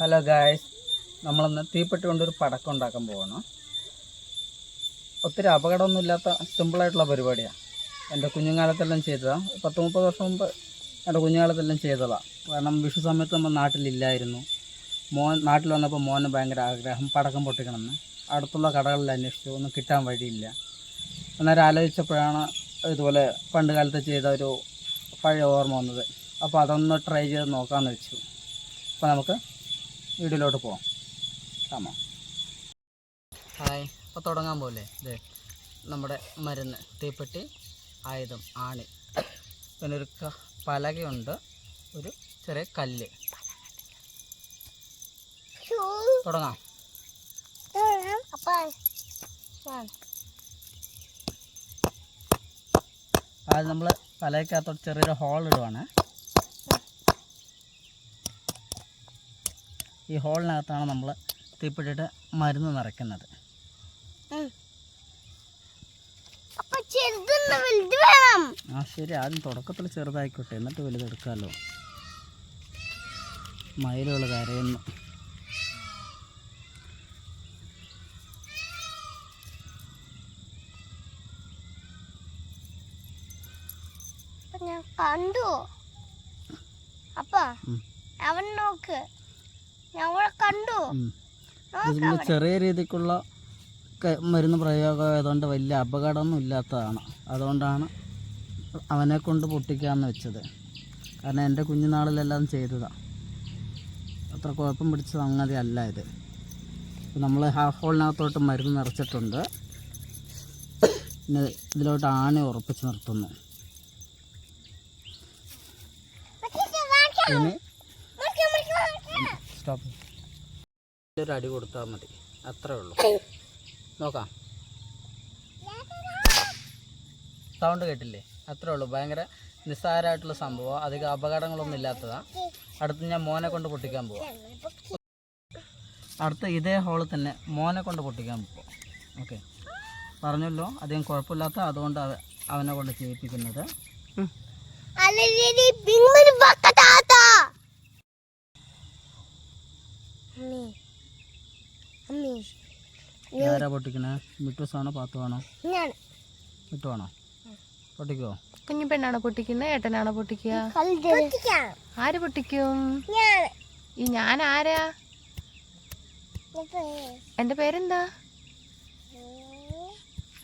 Hello guys നമ്മളിന്ന് തീപ്പെട്ടി കൊണ്ടൊരു പടക്കം ഉണ്ടാക്കാൻ പോവാണ്. ഒത്തിരി അപകടമൊന്നുമില്ലാത്ത സിമ്പിളായിട്ടുള്ള പരിപാടിയാണ് എന്റെ കുഞ്ഞുകാലത്തെല്ലാം ചെയ്തതാണ് പത്ത് മുപ്പത് വർഷം മുമ്പ് എന്റെ കുഞ്ഞുകാലത്തെല്ലാം ചെയ്തതാണ് കാരണം വിഷു സമയത്ത് നമ്മൾ നാട്ടിലില്ലായിരുന്നു. മോൻ നാട്ടിൽ വന്നപ്പോൾ മോന് ഭയങ്കര ആഗ്രഹം പടക്കം പൊട്ടിക്കണമെന്ന്. അടുത്തുള്ള കടകളിൽ അന്വേഷിച്ചു. ഒന്നും കിട്ടാൻ വഴിയില്ല. അന്നേരം ആലോചിച്ചപ്പോഴാണ് ഇതുപോലെ പണ്ട് കാലത്ത് ചെയ്ത ഒരു പഴയ ഓർമ്മ വന്നത്. അപ്പോൾ അതൊന്ന് ട്രൈ ചെയ്ത് നോക്കാമെന്ന് വെച്ചു. അപ്പോൾ നമുക്ക് വീഡിയോയിലോട്ട് പോവാം. ഹായ് അപ്പോൾ തുടങ്ങാൻ പോലെ ഇത് നമ്മുടെ മരുന്ന് തീപ്പെട്ടി ആയുധം ആണി. പിന്നെ ഒരു പലകയുണ്ട്. ഒരു ചെറിയ കല്ല്. തുടങ്ങാം. അത് നമ്മൾ പലകക്കകത്തോട്ട് ചെറിയൊരു ഹോൾ ഇടുവാണ്. ഈ ഹോളിനകത്താണ് നമ്മൾ തീപ്പിട്ടിട്ട് മരുന്ന് നിറയ്ക്കുന്നത്. ആ ശരി. ആദ്യം തുടക്കത്തിൽ ചെറുതായിക്കോട്ടെ. എന്നിട്ട് വലുതെടുക്കാമല്ലോ മയിലുകൾ കരയുന്നു. അപ്പൊ ഞാൻ കണ്ടു. അപ്പ അവൻ നോക്ക്. കണ്ടു. ചെറിയ രീതിക്കുള്ള മരുന്ന് പ്രയോഗം പ്രയോഗമായതുകൊണ്ട് വലിയ അപകടമൊന്നും ഇല്ലാത്തതാണ്. അതുകൊണ്ടാണ് അവനെ കൊണ്ട് പൊട്ടിക്കാന്ന് വെച്ചത്. കാരണം എന്റെ കുഞ്ഞുനാളിലെല്ലാം ചെയ്തതാണ് അത്ര കുഴപ്പം പിടിച്ച സംഗതി അല്ല ഇത്. നമ്മൾ ഹാഫ് ഹോളിനകത്തോട്ട് മരുന്ന് നിറച്ചിട്ടുണ്ട്. പിന്നെ ഇതിലോട്ട് ആണി ഉറപ്പിച്ച് നിർത്തുന്നു. ഇനി സ്റ്റോപ്പ് ഒരു അടി കൊടുത്താൽ മതി. അത്രേ ഉള്ളൂ. നോക്കാം. സൗണ്ട് കേട്ടില്ലേ? അത്രേ ഉള്ളൂ. ഭയങ്കര നിസ്സാരമായിട്ടുള്ള സംഭവം. അധികം അപകടങ്ങളൊന്നും ഇല്ലാത്തതാണ് അടുത്ത് ഞാൻ മോനെ കൊണ്ട് പൊട്ടിക്കാൻ പോവാം. അടുത്ത ഇതേ ഹോളിൽ തന്നെ മോനെ കൊണ്ട് പൊട്ടിക്കാൻ പോവാം. ഓക്കെ പറഞ്ഞല്ലോ. അധികം കുഴപ്പമില്ലാത്ത അതുകൊണ്ട് അവനെ കൊണ്ട് ചെയ്യിപ്പിക്കുന്നത്. ആരാ പൊട്ടിക്കണേ? മിട്ടൂസാണോ പാത്തുവാണോ ഞാൻ മിട്ടുവാണോ പൊട്ടിക്കോ കുഞ്ഞു പെണ്ണാണോ പൊട്ടിക്കുന്നത് ഏട്ടനാണോ പൊട്ടിക്കുക? പൊട്ടിക്കാം. ആര് പൊട്ടിക്കും? ഞാൻ ഈ ഞാൻ ആരാ? എന്റെ പേരെന്താ?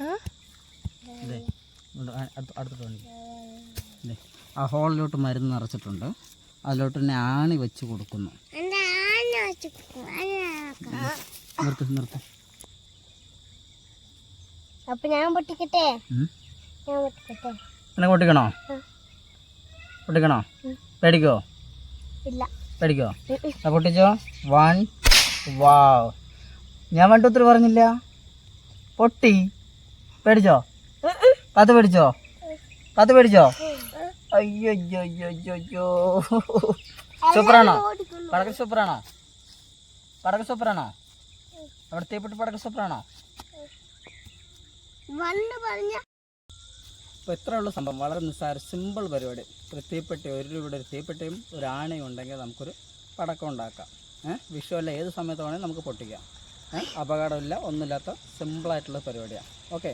ആ? ഹോളിലോട്ട് മരുന്ന് നിറച്ചിട്ടുണ്ട്. അതിലോട്ട് തന്നെ ആണി വെച്ച് കൊടുക്കുന്നു എന്റെ ആന വെച്ചു നിർത്ത് നിർത്ത് അപ്പൊ ഞാൻ പൊട്ടിക്കട്ടെ. ഞാൻ പൊട്ടിക്കട്ടെ. എന്നെ പൊട്ടിക്കണോ. പൊട്ടിക്കണോ? പേടിക്കോ? ഇല്ല. പേടിക്കോ? പൊട്ടിച്ചോ? One wow. ഞാൻ വൺ ടു ത്രീ പറഞ്ഞില്ല. പൊട്ടി. പേടിച്ചോ? കാത്ത് പേടിച്ചോ? കാത്ത് പേടിച്ചോ? അയ്യോ അയ്യോ അയ്യോ അയ്യോ. സൂപ്പറാണോ? ഓടിക്കുന്നു. സൂപ്പറാണോ? പടക്ക സൂപ്പറാണോ? അവിടെ തീപ്പെട്ടി പടക്ക സൂപ്പറാണോ? അപ്പോൾ ഇത്ര ഉള്ള സംഭവം. വളരെ നിസ്സാര സിമ്പിൾ പരിപാടി. ഒരു തീപ്പെട്ടി ഒരു രൂപയുടെ ഒരു തീപ്പെട്ടിയും ഒരു ആണയും ഉണ്ടെങ്കിൽ നമുക്കൊരു പടക്കം ഉണ്ടാക്കാം. ഏഹ് വിഷുവല്ല ഏത് സമയത്ത് വേണമെങ്കിൽ നമുക്ക് പൊട്ടിക്കാം. ഏഹ് അപകടമില്ല ഒന്നുമില്ലാത്ത സിമ്പിളായിട്ടുള്ള പരിപാടിയാണ് ഓക്കെ?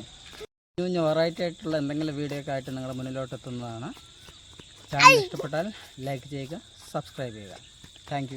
കുഞ്ഞു വെറൈറ്റി ആയിട്ടുള്ള എന്തെങ്കിലും വീഡിയോ ഒക്കെ ആയിട്ട് നിങ്ങളുടെ മുന്നിലോട്ട് എത്തുന്നതാണ്. ചാനൽ ഇഷ്ടപ്പെട്ടാൽ ലൈക്ക് ചെയ്യുക സബ്സ്ക്രൈബ് ചെയ്യുക. താങ്ക്